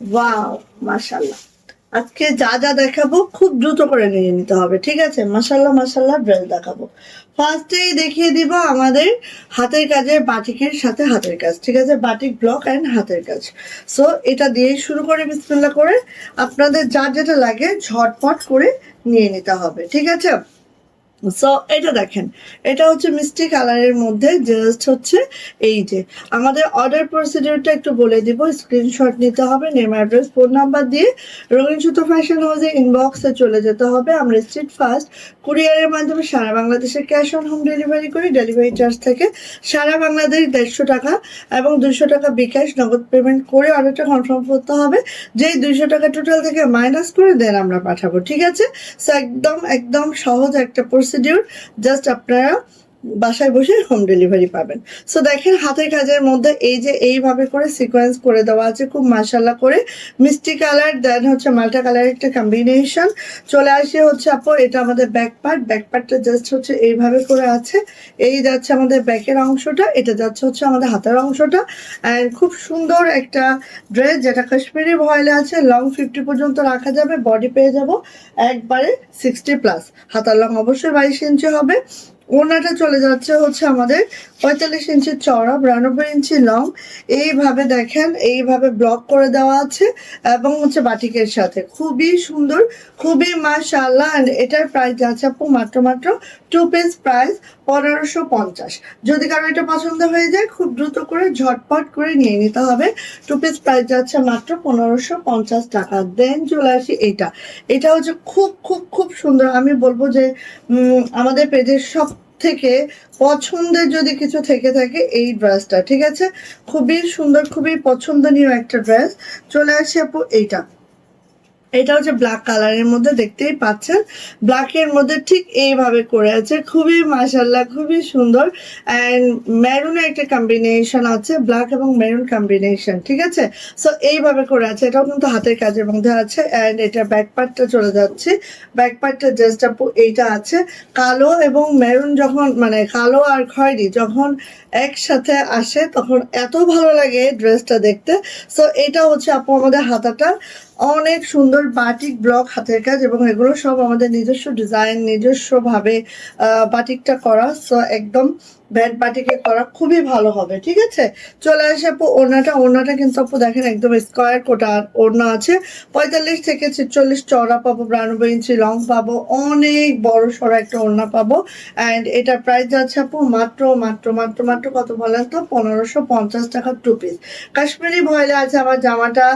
Wow মাশাল্লাহ আজকে যা যা দেখাবো খুব দ্রুত করে নিয়ে নিতে হবে, ঠিক আছে? মাশাল্লাহ মাশাল্লাহ ড্রেস দেখাবো। ফার্স্টেই দেখিয়ে দিব আমাদের হাতের কাজের বাটিকের সাথে হাতের কাজ, ঠিক আছে? বাটিক ব্লক অ্যান্ড হাতের কাজ। সো এটা দিয়েই শুরু করে বিসমিল্লা করে। আপনাদের যার যেটা লাগে ঝটপট করে নিয়ে নিতে হবে, ঠিক আছে? সো এটা দেখেন। এটা হচ্ছে মিষ্টি কালারের মধ্যে জাস্ট হচ্ছে এই যে। আমাদের অর্ডার প্রসিডিউরটা একটু বলে দিব। স্ক্রিনশট নিতে হবে নেম অ্যাড্রেস ফোন নাম্বার দিয়ে রঙিন সুতো ফ্যাশন হাউসে ইনবক্সে চলে যেতে হবে। আমরা স্ট্রিট ফার্স্ট কুরিয়ারের মাধ্যমে সারা বাংলাদেশে ক্যাশ অন হোম ডেলিভারি করি। ডেলিভারি চার্জ থেকে সারা বাংলাদেশ দেড়শো টাকা এবং দুশো টাকা বিকাশ নগদ পেমেন্ট করে অর্ডারটা কনফার্ম করতে হবে। যেই দুইশো টাকা টোটাল থেকে মাইনাস করে দেন আমরা পাঠাবো। ঠিক আছে? সো একদম একদম সহজ একটা প্রসিডিউর জাস্ট আপনারা বাসায় বসে হোম ডেলিভারি পাবেন। সো দেখেন হাতের কাজের মধ্যে এই যে এইভাবে করে সিকোয়েন্স করে দেওয়া আছে, খুব মাসাল্লা করে। মিষ্টি কালার দেন হচ্ছে মাল্টা কালারের একটা কম্বিনেশন চলে আসে হচ্ছে আপু, এটা আমাদের ব্যাক পার্ট ব্যাক পার্টটা জাস্ট হচ্ছে এইভাবে করে আছে। এই যাচ্ছে আমাদের ব্যাকের অংশটা, এটা যাচ্ছে হচ্ছে আমাদের হাতের অংশটা। অ্যান্ড খুব সুন্দর একটা ড্রেস যেটা কাশ্মীরি ভয়েলে আছে লং ফিফটি পর্যন্ত রাখা যাবে বডি পেয়ে যাব। একবারে সিক্সটি প্লাস হাতার লং অবশ্যই বাইশ ইঞ্চি হবে। ওনাটা চলে যাচ্ছে হচ্ছে আমাদের পঁয়তাল্লিশ ইঞ্চি চওড়া, বিরানব্বই ইঞ্চি লং এইভাবে দেখেন, এইভাবে ব্লক করে দেওয়া আছে এবং হচ্ছে বাটিকের সাথে। খুবই সুন্দর, খুবই মাশাআল্লাহ। অ্যান্ড এটার প্রাইস যাচ্ছে আপু মাত্র মাত্র টু পিস প্রাইস পনেরোশো পঞ্চাশ। যদি কারও এটা পছন্দ হয়ে যায়, খুব দ্রুত করে, ঝটপট করে নিয়ে নিতে হবে। টু পিস প্রাইস যাচ্ছে মাত্র পনেরোশো পঞ্চাশ টাকা। দেন চলে আসি এটা। এটা হচ্ছে খুব খুব খুব সুন্দর। আমি বলব যে আমাদের পেজের সব থেকে পছন্দের যদি কিছু থেকে থাকে এই ড্রেসটা ঠিক আছে? খুবই সুন্দর, খুবই পছন্দনীয় একটা ড্রেস চলে আসি আপু, এইটা। এটা হচ্ছে ব্ল্যাক কালারের মধ্যে দেখতেই পাচ্ছেন। ব্ল্যাকের মধ্যে ঠিক এইভাবে করে আছে। খুবই মাসাল্লাহ খুবই সুন্দর। অ্যান্ড মেরুনের একটা কম্বিনেশন আছে ব্ল্যাক এবং মেরুন কম্বিনেশন ঠিক আছে? সো এইভাবে করে আছে। এটাও কিন্তু হাতের কাজের মধ্যে আছে। অ্যান্ড এটা ব্যাক পার্টটা চলে যাচ্ছে। ব্যাক পার্টটা জাস্ট এইটা আছে। কালো এবং মেরুন যখন মানে কালো আর খয়েরি যখন একসাথে আসে, তখন এত ভালো লাগে ড্রেসটা দেখতে। সো এটা হচ্ছে আপু আমাদের হাতাটা। অনেক সুন্দর বাটিক ব্লক হাতের কাজ এবং এগুলো সব আমাদের নিজস্ব ডিজাইন, নিজস্বভাবে ভাবে বাটিকটা করা। সো একদম ব্যাট বাটিকে করা খুবই ভালো হবে, ঠিক আছে? চলে আসে আপু, ওড়নাটা ওড়নাটা কিন্তু আপু দেখেন একদম স্কোয়ার কোটা ওড়না আছে। পঁয়তাল্লিশ থেকে ছেচল্লিশ চওড়া পাবো বিরানব্বই ইঞ্চি লং পাবো, অনেক বড় সড়ো একটা ওড়না পাবো। অ্যান্ড এটার প্রাইস যাচ্ছে আপু মাত্র মাত্র মাত্র মাত্র কত বলেন তো? পনেরোশো পঞ্চাশ টাকার টু পিস কাশ্মীরি ভয়েলে আছে আমার জামাটা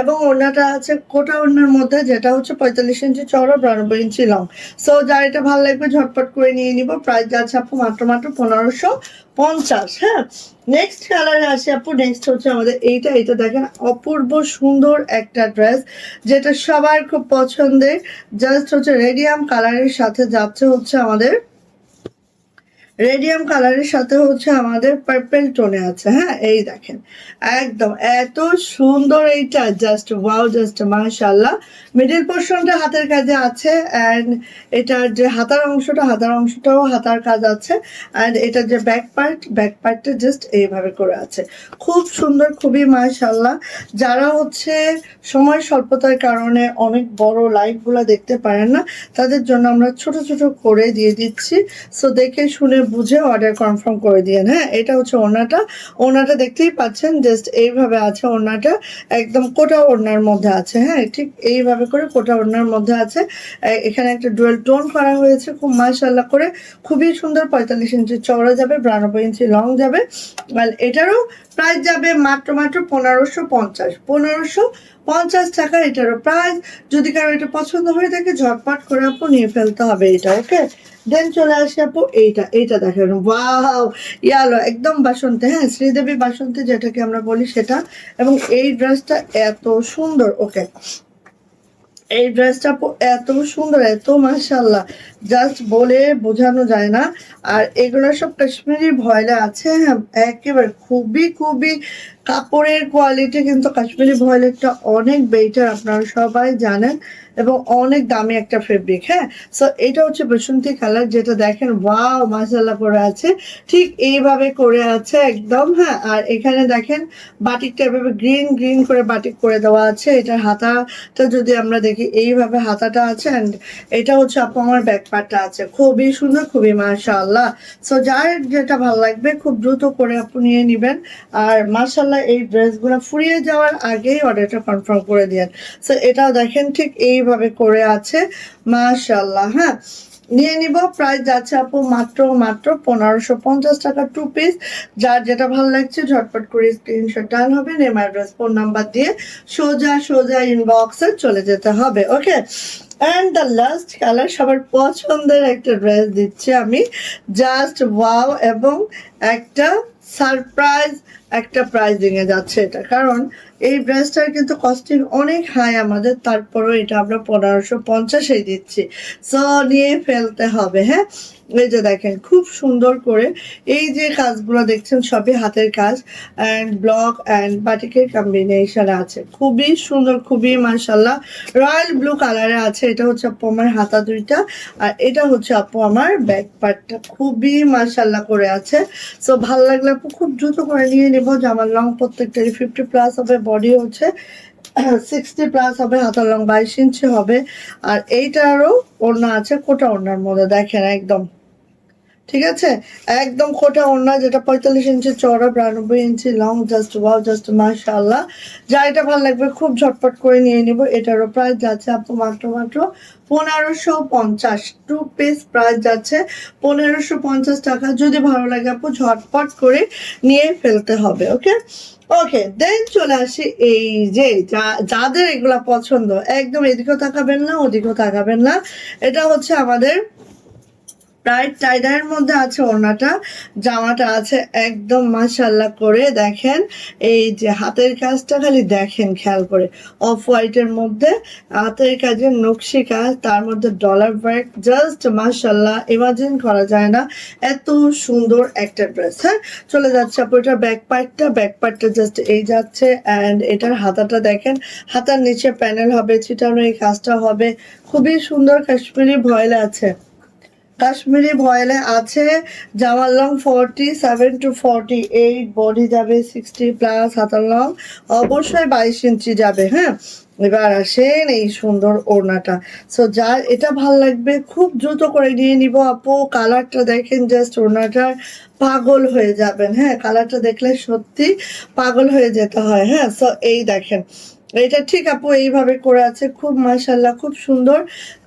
এবং ওড়নাটা আছে কোটা ওড়নার মধ্যে, যেটা হচ্ছে পঁয়তাল্লিশ ইঞ্চি চওড়া বিরানব্বই ইঞ্চি লং সো যার এটা ভালো লাগবে ঝটপট করে নিয়ে নিব। প্রাইস যাচ্ছে আপু মাত্র মাত্র পনেরোশো পঞ্চাশ হ্যাঁ? নেক্সট কালারে আসি আপু নেক্সট হচ্ছে আমাদের এইটা এইটা দেখেন, অপূর্ব সুন্দর একটা ড্রেস যেটা সবার খুব পছন্দের জাস্ট হচ্ছে রেডিয়াম কালারের সাথে যাচ্ছে হচ্ছে আমাদের রেডিয়াম কালারের সাথে হচ্ছে আমাদের পার্পেল টোনে আছে হ্যাঁ? এই দেখেন, একদম এত সুন্দর এইটা জাস্ট ওয়াও জাস্ট মাশাল্লাহ মিডিল পোর্শনটা হাতের কাজে আছে অ্যান্ড এটার যে হাতার অংশটা, হাতার অংশটাও হাতার কাজ আছে অ্যান্ড এটার যে ব্যাক পার্ট ব্যাক পার্টটা জাস্ট এইভাবে করে আছে। খুব সুন্দর, খুবই মাশাল্লাহ যারা হচ্ছে সময় স্বল্পতার কারণে অনেক বড় লাইভগুলো দেখতে পারেন না, তাদের জন্য আমরা ছোট ছোট করে দিয়ে দিচ্ছি। সো দেখে শুনে বুঝে অর্ডার কনফার্ম করে দিয়েন। হ্যাঁ এটা হচ্ছে ওনাটা ওনাটা দেখতেই পাচ্ছেন জাস্ট এইভাবে আছে ওনাটা একদম কোটা ওড়নার মধ্যে আছে। হ্যাঁ ঠিক এইভাবে করে কোটা ওড়নার মধ্যে আছে। এখানে একটা ডুয়েল টোন করা হয়েছে। খুব মাশাল্লাহ করে খুবই সুন্দর পঁয়তাল্লিশ ইঞ্চি চওড়া যাবে, বিরানব্বই ইঞ্চি লং যাবে। আর এটারও প্রাইস যাবে মাত্র মাত্র পনেরোশো পঞ্চাশ। পনেরোশো পঞ্চাশ টাকা এটারও প্রাইস যদি কারও এটা পছন্দ হয়ে থাকে, ঝটপট করে আপু নিয়ে ফেলতে হবে এটা ওকে দেন চলে আসে আপু এইটা এইটা দেখেন ওয়াও ইয়ালো, একদম বাসন্তী হ্যাঁ শ্রীদেবী বাসন্তী যেটাকে আমরা বলি সেটা। এবং এই ড্রেসটা এত সুন্দর, ওকে। এই ড্রেসটা এত সুন্দর, এত মাশাল্লাহ জাস্ট বলে বোঝানো যায় না। আর এগুলো সব কাশ্মীরি ভয়লা আছে হ্যাঁ একেবারে খুবই খুবই কাপড়ের কোয়ালিটি কিন্তু কাশ্মীরি ভয়েলেটটা অনেক বেটার আপনারা সবাই জানেন এবং অনেক দামি একটা ফেব্রিক হ্যাঁ। সো এটা হচ্ছে বসন্তী কালার যেটা দেখেন ওয়াও মাসাল্লাহ করে আছে। ঠিক এইভাবে করে আছে একদম হ্যাঁ। আর এখানে দেখেন বাটিকটা এভাবে গ্রিন গ্রিন করে বাটিক করে দেওয়া আছে। এটার হাতাটা যদি আমরা দেখি, এইভাবে হাতাটা আছে। অ্যান্ড এটা হচ্ছে আপু আমার ব্যাক পার্টটা আছে। খুবই সুন্দর, খুবই মাশাআল্লাহ। সো যার যেটা ভালো লাগবে, খুব দ্রুত করে আপু নিয়ে নেবেন। আর মাশাআল্লাহ, এই ড্রেসগুলো ফুরিয়ে যাওয়ার আগেই অর্ডারটা কনফার্ম করে দিন সো এটাও দেখেন ঠিক এইভাবে করে আছে। মাশাআল্লাহ হ্যাঁ। নিয়ে নিব প্রাইস যাচ্ছে আপু মাত্র মাত্র পনেরোশো পঞ্চাশ টাকা টু পিস যার যেটা ভালো লাগছে, ঝটপট করে স্ক্রিনশট ডান হবে নেম অ্যাড্রেস ফোন নাম্বার দিয়ে সোজা সোজা ইনবক্সে চলে যেতে হবে okay and the last colour সবার পছন্দের একটা ড্রেস দিচ্ছি আমি. জাস্ট ওয়াও এবং একটা সারপ্রাইজ, একটা প্রাইজিং এ যাচ্ছে এটা। কারণ এই ড্রেসটার কিন্তু কস্টিং অনেক হাই আমাদের, তারপরেও এটা আমরা পনেরোশো পঞ্চাশে দিচ্ছি। সো নিয়ে ফেলতে হবে হ্যাঁ? এই যে দেখেন, খুব সুন্দর করে এই যে কাজগুলো দেখছেন, সবই হাতের কাজ অ্যান্ড ব্লক অ্যান্ড বাটিকের কম্বিনেশন আছে। খুবই সুন্দর, খুবই মার্শাল্লাহ রয়্যাল ব্লু কালারে আছে, এটা হচ্ছে আপু আমার হাতা দুইটা, আর এটা হচ্ছে আপু আমার ব্যাক পার্টটা খুবই মার্শাল্লাহ করে আছে। সো ভালো লাগলে আপু খুব দ্রুত করে নিয়ে নেব। জামার লং প্রত্যেকটারই ফিফটি প্লাস হবে বডি হচ্ছে সিক্সটি প্লাস হবে, হাতার লং বাইশ ইঞ্চি হবে। আর এইটারও ওড়না আছে, কোটা ওড়নার মধ্যে দেখেন একদম। ঠিক আছে? একদম খোটা ওড়না, যেটা পঁয়তাল্লিশ ইঞ্চি চড়া বিরানব্বই inch long just wow just মাশাআল্লাহ যা এটা ভালো লাগবে, খুব ঝটপট করে নিয়ে নিব। এটারও প্রাইস যাচ্ছে আপু মাত্র মাত্র পনেরোশো পঞ্চাশ। টু পিস প্রাইস যাচ্ছে পনেরোশো পঞ্চাশ টাকা। যদি ভালো লাগে আপু, ঝটপট করে নিয়ে ফেলতে হবে ওকে ওকে দেন চলে আসি এই যা- যাদের এগুলা পছন্দ, একদম এদিকেও তাকাবেন না, ওদিকেও তাকাবেন না। এটা হচ্ছে আমাদের ব্রাইট টাইডারের মধ্যে আছে ওড়নাটা, জামাটা আছে একদম মাশাল্লাহ করে। দেখেন, এই যে হাতের কাজটা খালি দেখেন, খেয়াল করে। অফ হোয়াইটের মধ্যে, হাতের কাজের নকশি কাজ, তার মধ্যে ডলার ওয়ার্ক জাস্ট মাশাল্লাহ ইমাজিন করা যায় না। এত সুন্দর একটা ড্রেস হ্যাঁ? চলে যাচ্ছে আপু এটার ব্যাক পার্টটা ব্যাক পার্টটা জাস্ট এই যাচ্ছে অ্যান্ড এটার হাতাটা দেখেন, হাতার নিচে প্যানেল হবে, ছিটানো এই কাজটা হবে। খুবই সুন্দর কাশ্মীরি ভয়েল আছে। কাশ্মীরি ভয়েলে আছে জামার long forty, seven to forty eight, body যাবে সিক্সটি প্লাস হাতার লং, অবশ্যই বাইশ ইঞ্চি যাবে হ্যাঁ? এবার আসেন এই সুন্দর ওড়নাটা। সো যার এটা ভালো লাগবে, খুব দ্রুত করে নিয়ে নিব আপু। কালারটা দেখেন জাস্ট ওড়নাটার পাগল হয়ে যাবেন হ্যাঁ? কালারটা দেখলে সত্যি পাগল হয়ে যেতে হয় হ্যাঁ? সো এই দেখেন। এটা ঠিক আপু, এইভাবে করে আছে। খুব মাশাল্লাহ খুব সুন্দর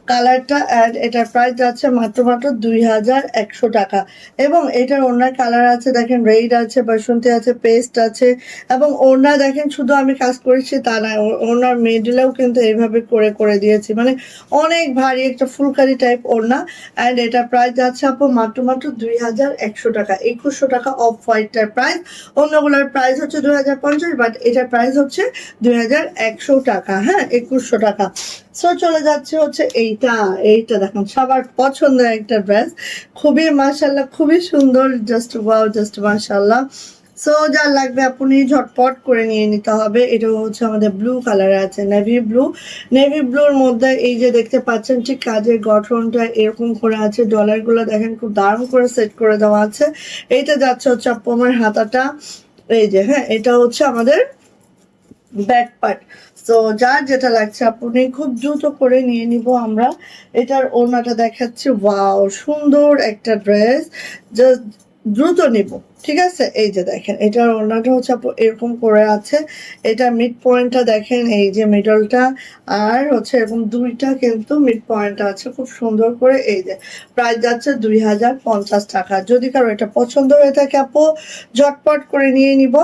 কালারটা অ্যাড এটার প্রাইস যাচ্ছে মাত্র মাত্র দুই হাজার একশো টাকা। এবং এটার ওনার কালার আছে, দেখেন রেড আছে, বাসন্তী আছে পেস্ট আছে। এবং ওড়না দেখেন, শুধু আমি কাজ করেছি তা না, ও- ওড়নার মিডলেও কিন্তু এইভাবে করে করে দিয়েছি। মানে অনেক ভারী একটা ফুলকারি টাইপ ওড়না। অ্যান্ড এটার প্রাইস যাচ্ছে আপু মাত্র মাত্র দুই হাজার একশো টাকা। একুশশো টাকা অফ হোয়াইটটার প্রাইস অন্যগুলোর প্রাইস হচ্ছে দুই হাজার পঞ্চাশ বাট এটার প্রাইস হচ্ছে দুই হাজার একশো টাকা। হ্যাঁ একুশশো টাকা। সো চলে যাচ্ছে হচ্ছে এইটা এইটা দেখুন, সবার পছন্দের একটা ড্রেস খুবই মাশাল্লাহ খুবই সুন্দর জাস্ট ওয়াও জাস্ট মাশাল্লাহ সো যা লাগবে আপনি ঝটপট করে নিয়ে নিতে হবে। এটা হচ্ছে আমাদের ব্লু কালারে আছে নেভি ব্লু নেভি ব্লুর মধ্যে এই যে দেখতে পাচ্ছেন, ঠিক কাজের গঠনটা এরকম করে আছে। ডলারগুলো দেখেন, খুব দারুণ করে সেট করে দেওয়া আছে। এইটা যাচ্ছে হচ্ছে আপু আমার হাতাটা। এই যে হ্যাঁ এটা হচ্ছে আমাদের ব্যাক পার্ট তো যার যেটা লাগছে, আপনি খুব দ্রুত করে নিয়ে নিব আমরা। এটার ওড়নাটা দেখাচ্ছে। ওয়াও সুন্দর একটা ড্রেস জাস্ট দ্রুত নিব। ঠিক আছে? এই যে দেখেন, এটার ওড়নাটা হচ্ছে এরকম করে আছে। এটা মিড পয়েন্টটা দেখেন, এই যে মিডলটা আর হচ্ছে এরকম দুইটা কিন্তু মিড পয়েন্ট আছে, খুব সুন্দর করে। এই যে প্রাইস যাচ্ছে দুই হাজার পঞ্চাশ টাকা। যদি কারও এটা পছন্দ হয়ে থাকে আপু, ঝটপট করে নিয়ে নিব।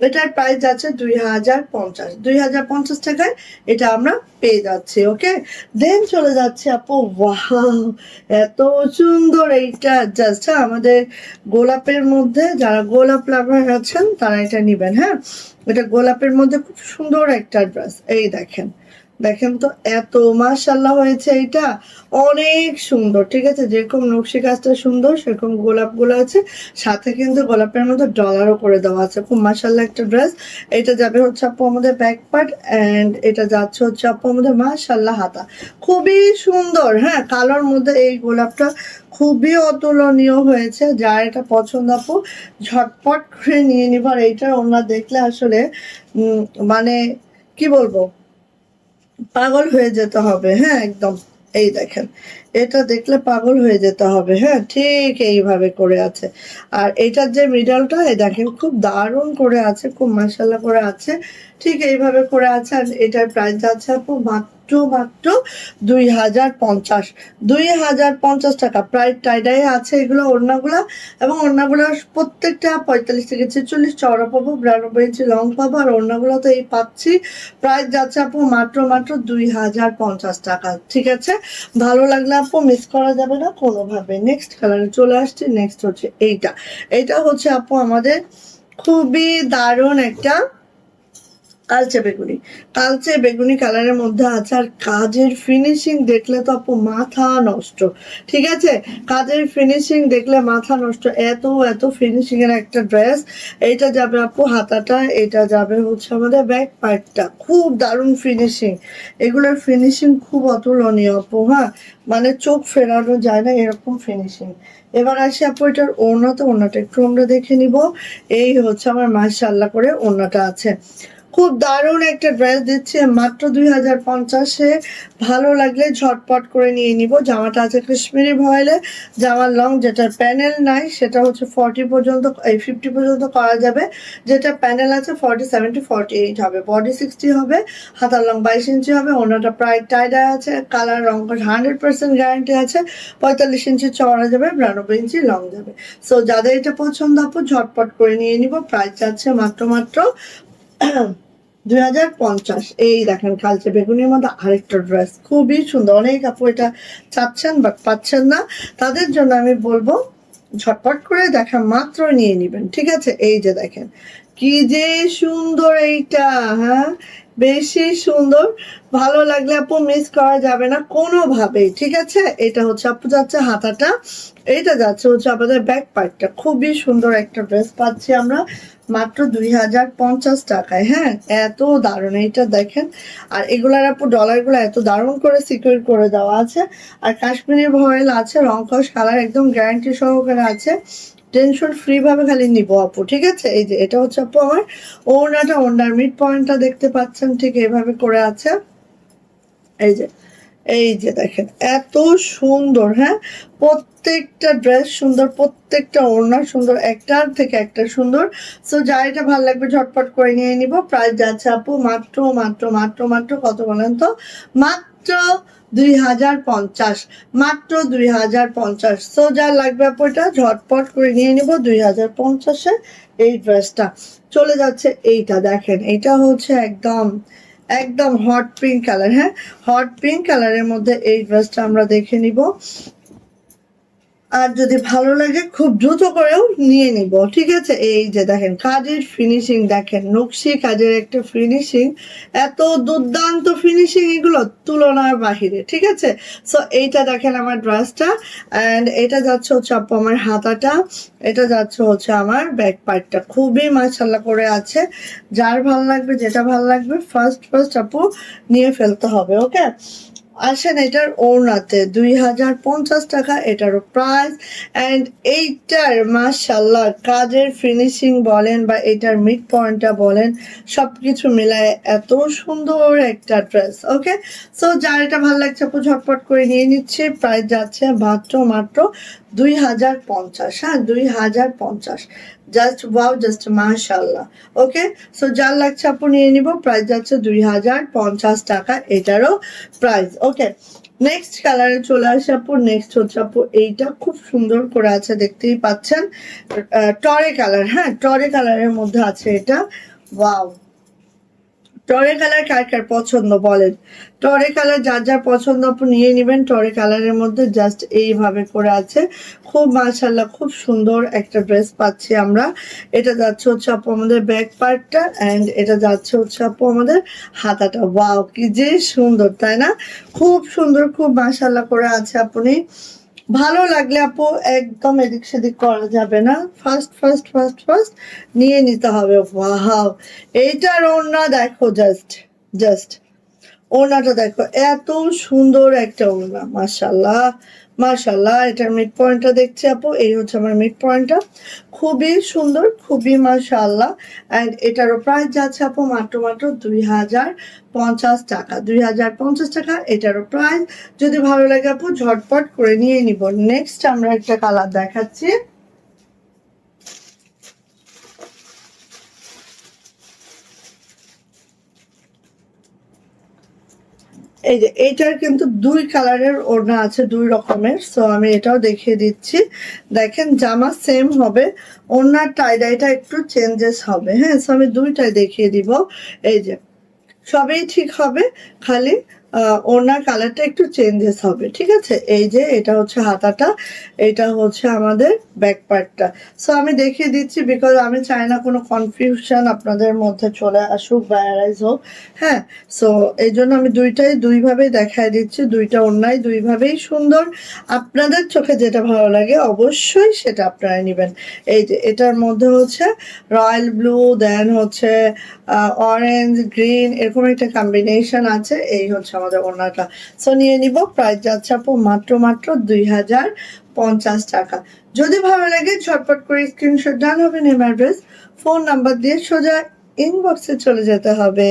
এটার প্রাইস যাচ্ছে দুই হাজার পঞ্চাশ। দুই হাজার পঞ্চাশ টাকায় এটা আমরা পেয়ে যাচ্ছি ওকে দেন চলে যাচ্ছে আপু ওয়াহ এত সুন্দর এইটা জাস্ট আমাদের গোলাপের মধ্যে যারা গোলাপ লাভার আছেন তারা এটা নেবেন হ্যাঁ? এটা গোলাপের মধ্যে খুব সুন্দর একটা ড্রেস এই দেখেন। দেখেন তো, এত মাশাল্লাহ হয়েছে এটা অনেক সুন্দর, ঠিক আছে? যেরকম নকশি কাজটা সুন্দর, সেরকম গোলাপগুলো আছে। সাথে কিন্তু গোলাপের মধ্যে ডলারও করে দেওয়া আছে। খুব মাশাল্লাহ একটা ড্রেস এটা যাবে হচ্ছে আপু আমাদের ব্যাক পার্ট অ্যান্ড এটা যাচ্ছে হচ্ছে আপু আমাদের মাশাল্লাহ হাতা। খুবই সুন্দর হ্যাঁ? কালোর মধ্যে এই গোলাপটা খুবই অতুলনীয় হয়েছে। যার এটা পছন্দ আপু, ঝটপট করে নিয়ে নিবার এইটা ওনার দেখলে আসলে মানে কি বলব? পাগল হয়ে যেতে হবে হ্যাঁ একদম। এই দেখেন এটা দেখলে পাগল হয়ে যেতে হবে হ্যাঁ? ঠিক এইভাবে করে আছে। আর এটার যে মিডলটা দেখেন, খুব দারুণ করে আছে, খুব মাসাল্লা করে আছে। ঠিক এইভাবে করে আছে আর এটার প্রাইস আছে আপু মাত্র মাত্র দুই হাজার পঞ্চাশ। দুই হাজার পঞ্চাশ টাকা। প্রায় টাইডাই আছে এগুলো, ওড়নাগুলো, এবং ওড়নাগুলো প্রত্যেকটা পঁয়তাল্লিশ থেকে ছেচল্লিশ চওড়া পাবো, বিরানব্বই ইঞ্চি লং পাবো, আর ওড়নাগুলো তো এই পাচ্ছি। প্রাইস যাচ্ছে আপু মাত্র মাত্র দুই হাজার পঞ্চাশ টাকা। ঠিক আছে? ভালো লাগলে আপু মিস করা যাবে না কোনোভাবে। নেক্সট কালারে চলে আসছে নেক্সট হচ্ছে এইটা। এটা হচ্ছে, আপু, আমাদের খুবই দারুণ একটা কালচে বেগুনি। কালচে বেগুনি কালারের মধ্যে আছে আর কাজের ফিনিশিং দেখলে তো আপু মাথা নষ্ট। ঠিক আছে? কাজের ফিনিশিং দেখলে মাথা নষ্ট। এত এত ফিনিশিং এর একটা ড্রেস এইটা যাবে আপু হাতাটা এটা যাবে হচ্ছে আমাদের ব্যাক পার্টটা খুব দারুণ ফিনিশিং এগুলোর ফিনিশিং খুব অতুলনীয় আপু হ্যাঁ? মানে চোখ ফেরানো যায় না এরকম ফিনিশিং এবার আসি আপু, এটার ওড়নাতে, ওড়নাটা একটু আমরা দেখে নিব। এই হচ্ছে আমার মাশাল্লাহ করে ওড়নাটা আছে। খুব দারুণ একটা ড্রেস দিচ্ছে। মাত্র দুই হাজার পঞ্চাশে ভালো লাগলে ঝটপট করে নিয়ে নিব। জামাটা আছে কাশ্মীরি ভয়েলে। জামার লং যেটার প্যানেল নাই, সেটা হচ্ছে ফর্টি পর্যন্ত, এই ফিফটি পর্যন্ত করা যাবে। যেটা প্যানেল আছে ফর্টি সেভেন্টি ফর্টি এইট হবে। বডি সিক্সটি হবে, হাতার লং বাইশ ইঞ্চি হবে, ওনাটা প্রায় টাইডা আছে কালার রং হান্ড্রেড পার্সেন্ট গ্যারান্টি আছে। পঁয়তাল্লিশ ইঞ্চি চওড়া যাবে, বিরানব্বই ইঞ্চি লং যাবে। সো যাদের এটা পছন্দ আপু, ঝটপট করে নিয়ে নিব। প্রাইস আছে মাত্র মাত্র দুই হাজার পঞ্চাশ। এই দেখেন কালচে বেগুনির মধ্যে আরেকটা ড্রেস। খুবই সুন্দর। অনেক আপু এটা চাচ্ছেন বাট পাচ্ছেন না। তাদের জন্য আমি বলব, ঝটপট করে দেখা মাত্র নিয়ে নেবেন। ঠিক আছে? এই যে দেখেন কি যে সুন্দর এইটা হ্যাঁ? বেশি সুন্দর। ভালো লাগলে আপু মিস করা যাবে না কোনোভাবেই, ঠিক আছে? এটা হচ্ছে আপু যাচ্ছে হাতাটা, এইটা যাচ্ছে হচ্ছে আমাদের ব্যাক পার্টটা খুবই সুন্দর একটা ড্রেস পাচ্ছি আমরা, মাত্র দুই হাজার পঞ্চাশ টাকায় হ্যাঁ? এত দারুণ এইটা দেখেন। আর এগুলার আপু ডলারগুলো এত দারুণ করে সিকিউর করে দেওয়া আছে। আর কাশ্মীরি ভয়েল আছে রংকশ কালার একদম গ্যারান্টি সহকারে আছে। টেনশন ফ্রি ভাবে খালি নিব আপু, ঠিক আছে? এই যে, এটা হচ্ছে আপু আমার ওনাটা ওনার মিড পয়েন্টটা দেখতে পাচ্ছেন ঠিক এভাবে করে আছে। এই যে এই যে দেখেন, এত সুন্দর হ্যাঁ? প্রত্যেকটা ড্রেস সুন্দর, প্রত্যেকটা ওড়না সুন্দর একটার থেকে একটা সুন্দর। সো যা এটা ভালো লাগবে ঝটপট করে নিয়ে নিব। প্রাইস যাচ্ছে আপু মাত্র মাত্র মাত্র মাত্র কত বলেন তো? মাত্র দুই হাজার পঞ্চাশ, মাত্র দুই হাজার পঞ্চাশ। সো যা লাগবে আপু এটা, ঝটপট করে নিয়ে নিব দুই হাজার পঞ্চাশে এই ড্রেসটা চলে যাচ্ছে এইটা, দেখেন এটা হচ্ছে একদম একদম হট পিঙ্ক কালার হ্যাঁ? হট পিঙ্ক কালারের মধ্যে এই ড্রেসটা আমরা দেখে নিব। আর যদি ভালো লাগে, খুব দ্রুত করেও নিয়ে নিব। ঠিক আছে? এই যে দেখেন, কাজের ফিনিশিং দেখেন, নকশি কাজের একটা ফিনিশিং এত দুর্দান্ত ফিনিশিং এগুলো তুলনার বাহিরে, ঠিক আছে? সো এইটা দেখেন আমার ড্রেসটা অ্যান্ড এটা যাচ্ছে হচ্ছে আপু আমার হাতাটা, এটা যাচ্ছে হচ্ছে আমার ব্যাক পার্টটা খুবই মাশাল্লাহ করে আছে। যার ভালো লাগবে, যেটা ভালো লাগবে ফার্স্ট ফার্স্ট আপু নিয়ে ফেলতে হবে ওকে আসেন এটার ওড়নাতে দুই হাজার পঞ্চাশ টাকা এটারও প্রাইস অ্যান্ড এইটার মাশাল্লাহ কাজের ফিনিশিং বলেন বা এটার মিড পয়েন্টটা বলেন সব কিছু মিলায় এত সুন্দর একটা ড্রেস ওকে সো যার এটা ভালো লাগছে আপু, ঝটপট করে নিয়ে নিচ্ছে প্রাইস যাচ্ছে মাত্র মাত্র দুই হাজার পঞ্চাশ হ্যাঁ দুই হাজার পঞ্চাশ। জাস্ট ওয়াও জাস্ট মাশাল্লাহ ওকে সো যার লাগছে আপু নিয়ে নিব প্রাইস যাচ্ছে দুই হাজার পঞ্চাশ টাকা, এটারও প্রাইস ওকে নেক্সট কালারে চলে আসে আপু নেক্সট হচ্ছে আপু এইটা, খুব সুন্দর করে আছে, দেখতেই পাচ্ছেন। টরে কালার হ্যাঁ টরে কালারের মধ্যে আছে এটা। ওয়াও টরে কালার কার কার পছন্দ বলেন? টরে কালার যার যার পছন্দ আপু নিয়ে নেবেন। টরে কালারের মধ্যে জাস্ট এইভাবে করে আছে। খুব মাশাল্লাহ খুব সুন্দর একটা ড্রেস পাচ্ছি আমরা। এটা যাচ্ছে হচ্ছে আপু আমাদের ব্যাক পার্টটা অ্যান্ড এটা যাচ্ছে হচ্ছে আপু আমাদের হাতাটা। ওয়াও কি যে সুন্দর, তাই না? খুব সুন্দর, খুব মাশাল্লাহ করে আছে আপনি। ভালো লাগলে আপু, একদম এদিক সেদিক করা যাবে না। ফার্স্ট ফার্স্ট ফার্স্ট ফার্স্ট নিয়ে নিতে হবে। ওয়াহাও এইটার ওড়না দেখো জাস্ট জাস্ট ওড়নাটা দেখো, এত সুন্দর একটা ওড়না মাশাল্লাহ মাশাল্লাহ এটার মিড পয়েন্টটা দেখছি আপু, এই হচ্ছে আমার মিড পয়েন্টটা খুবই সুন্দর, খুবই মাশাল্লাহ অ্যান্ড এটারও প্রাইস যাচ্ছে আপু মাত্র মাত্র দুই হাজার পঞ্চাশ টাকা। দুই হাজার পঞ্চাশ টাকা, এটারও প্রাইস যদি ভালো লাগে আপু, ঝটপট করে নিয়ে নিব। নেক্সট আমরা একটা কালার দেখাচ্ছি। এই যে, এইটার কিন্তু দুই কালারের ওড়না আছে, দুই রকমের। সো আমি এটাও দেখিয়ে দিচ্ছি। দেখেন, জামা সেম হবে। ওড়নার টাইডাইটা একটু চেঞ্জেস হবে হ্যাঁ? সো আমি দুইটাই দেখিয়ে দিব। এই যে, সবই ঠিক হবে, খালি আহ, ওড়নার কালারটা একটু চেঞ্জেস হবে ঠিক আছে? এই যে এটা হচ্ছে হাতাটা এটা হচ্ছে আমাদের ব্যাক পার্টটা সো আমি দেখিয়ে দিচ্ছি বিকজ আমি চাই না কোনো কনফিউশন আপনাদের মধ্যে চলে আসুক বা অ্যারাইজ হোক হ্যাঁ? সো এই জন্য আমি দুইটাই দুইভাবেই দেখায় দিচ্ছি দুইটা অন্যায় দুইভাবেই সুন্দর। আপনাদের চোখে যেটা ভালো লাগে অবশ্যই সেটা আপনারা নেবেন। এই যে এটার মধ্যে হচ্ছে রয়্যাল ব্লু দেন হচ্ছে অরেঞ্জ গ্রিন এরকম একটা কম্বিনেশন আছে এই হচ্ছে আমাদের ওনারটা সো নিয়ে নিব। প্রাইস যাচ্ছে মাত্র মাত্র দুই হাজার পঞ্চাশ টাকা। যদি ভালো লাগে, ঝটপট করে স্ক্রিনশট ডান হবে নেম অ্যাড্রেস ফোন নাম্বার দিয়ে সোজা ইনবক্সে চলে যেতে হবে।